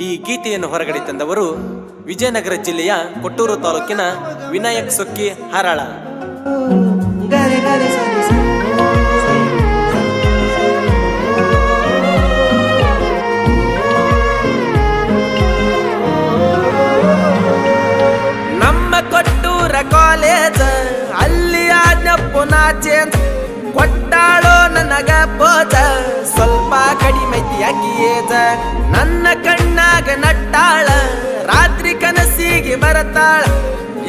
ಈ ಗೀತೆಯನ್ನು ಹೊರಗಡೆ ತಂದವರು ವಿಜಯನಗರ ಜಿಲ್ಲೆಯ ಕೊಟ್ಟೂರು ತಾಲೂಕಿನ ವಿನಾಯಕ್ ಸೊಕ್ಕಿ ಹಾರಾಳ. ನಮ್ಮ ಕೊಟ್ಟೂರ ಕಾಲೇಜ್ ಅಲ್ಲಿ ಆಜ್ಞಪ್ಪು ಚೇಂಜ್ ಕೊಟ್ಟಾಳೋ ನನಗ ಪೋತ. ಸ್ವಲ್ಪ ಕಡಿಮೆ ಅಕಿಯೇಜ ನನ್ನ ಕಣ್ಣಾಗ ನಟ್ಟಾಳ. ರಾತ್ರಿ ಕನಸಿಗೆ ಬರತಾಳ.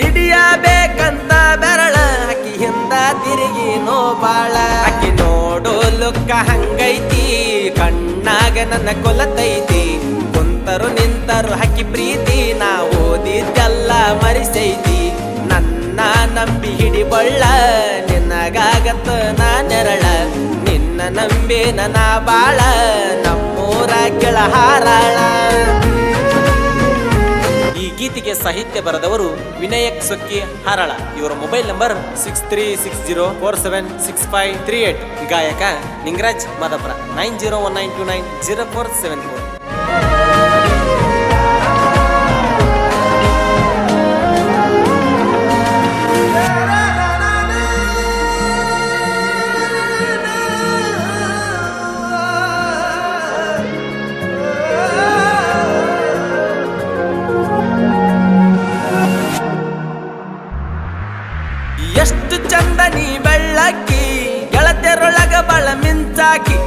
ಹಿಡಿಯಬೇಕಂತ ಬೆರಳ. ಅಕ್ಕಿ ಹಿಂದ ತಿರುಗಿ ನೋಬಾಳ ಅಕ್ಕಿ ನೋಡೋ ಲುಕ್ಕ ಹಂಗೈತಿ. ಕಣ್ಣಾಗ ನನ್ನ ಕೊಲತೈತಿ. ಕುಂತರು ನಿಂತರು ಹಕ್ಕಿ ಪ್ರೀತಿ. ನಾ ಓದಿದ್ದೆಲ್ಲ ಮರಿಸೈತಿ. ನನ್ನ ನಂಬಿ ಹಿಡಿಬಳ್ಳ ನಿನ್ನಗಾಗತ್ತ ನಾ ನಂಬಿ ನನ ಬಾಳ, ನಮ್ಮೂರ ಕೆಳ ಹಾರಾಳ. ಈ ಗೀತೆಗೆ ಸಾಹಿತ್ಯ ಬರೆದವರು ವಿನಯಕ್ ಸೊಕ್ಕಿ ಹಾರಾಳ. ಇವರ mobile number six three six zero four seven six five three eight ಗಾಯಕ Ningaraj Madapura nine zero one nine two nine zero four seven four ಚಂದ ನೀ ಬೆಳ್ಳಕ್ಕಿ ಗೆಳತೆರೊಳಗ ಬಳ ಮಿಂಚಾಕಿ,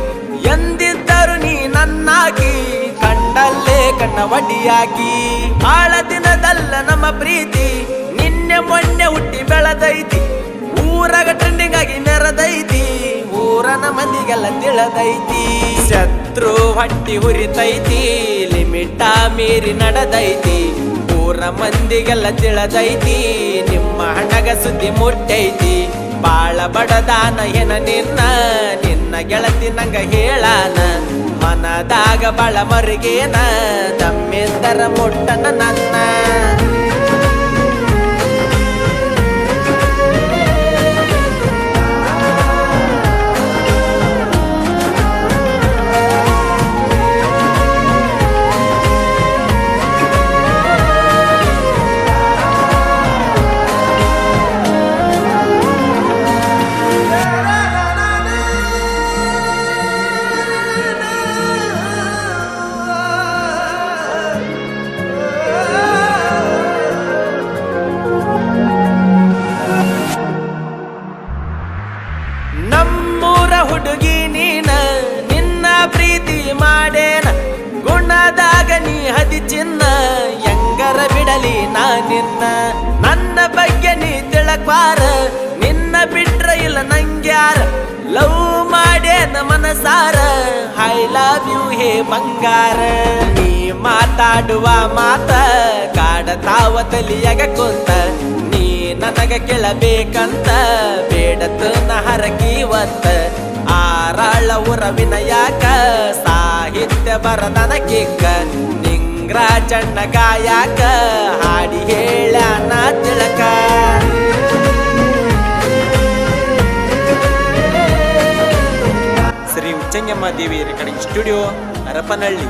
ಎಂದಿದ್ದರು ನೀ ನನ್ನಾಕಿ ಕಂಡಲ್ಲೇ ಕಣ್ಣ ಒಡಿಯಾಕಿ ಬಾಳ ದಿನದಲ್ಲ ನಮ್ಮ ಪ್ರೀತಿ, ನಿನ್ನೆ ಮೊನ್ನೆ ಹುಟ್ಟಿ ಬೆಳದೈತಿ, ಊರಾಗ ಟ್ರೆಂಡಿಂಗ್ ಆಗಿ ಮೆರೆದೈತಿ ಊರನ ಮಂದಿಗೆಲ್ಲ ತಿಳದೈತಿ. ಶತ್ರು ಹಟ್ಟಿ ಹುರಿತೈತಿ ಲಿಮಿಟ ಮೀರಿ ನಡೆದೈತಿ. ಊರ ಮಂದಿಗೆಲ್ಲ ತಿಳದೈತಿ. ನಿಮ್ಮ ಹಣಗ ಸುದ್ದಿ ಮುಟ್ಟೈತಿ. ಬಾಳ ಬಡದಾನ ಏನ ನಿನ್ನ? ನಿನ್ನ ಗೆಳತಿ ನಂಗ ಹೇಳಾನ? ಮನದಾಗ ಬಾಳ ಮರುಗೇನ? ತಮ್ಮೆಂದರ ಮುಟ್ಟನ ನನ್ನ. ನಮ್ಮೂರ ಹುಡುಗಿ ನೀನ, ನಿನ್ನ ಪ್ರೀತಿ ಮಾಡೇನ. ಗುಣದಾಗ ನೀ ಹದಿ ಚಿನ್ನ ಎಂಗರ ಬಿಡಲಿ ನಾ ನಿನ್ನ. ನನ್ನ ಬಗ್ಗೆ ನೀ ತಿಳಕ್ವಾರ, ನಿನ್ನ ಬಿಟ್ರ ಇಲ್ಲ ನಂಗ್ಯಾರ. ಲವ್ ಮಾಡೇನ ಮನಸಾರ ಐ ಲವ್ ಯು ಹೇ ಬಂಗಾರ. ನೀ ಮಾತಾಡುವ ಮಾತ, ಕಾಡತಾವ ತಲಿಯಾಗ ಕುಂತ. ನೀ ನನಗ ಕೇಳಬೇಕಂತ ಬೇಡತ ಒತ್ತ ಆರಾಳ ಉರವಿನ ಯಾಕ ಸಾಹಿತ್ಯ ಬರದನ ಕಿಕ್ಕ ನಿಂಗ್ರಾಜಣ್ಣ ಗಾಯಕ ಹಾಡಿ ಹೇಳನ ತಿಳಕ. Shri Uchchangamma Devi recording studio Harapanahalli.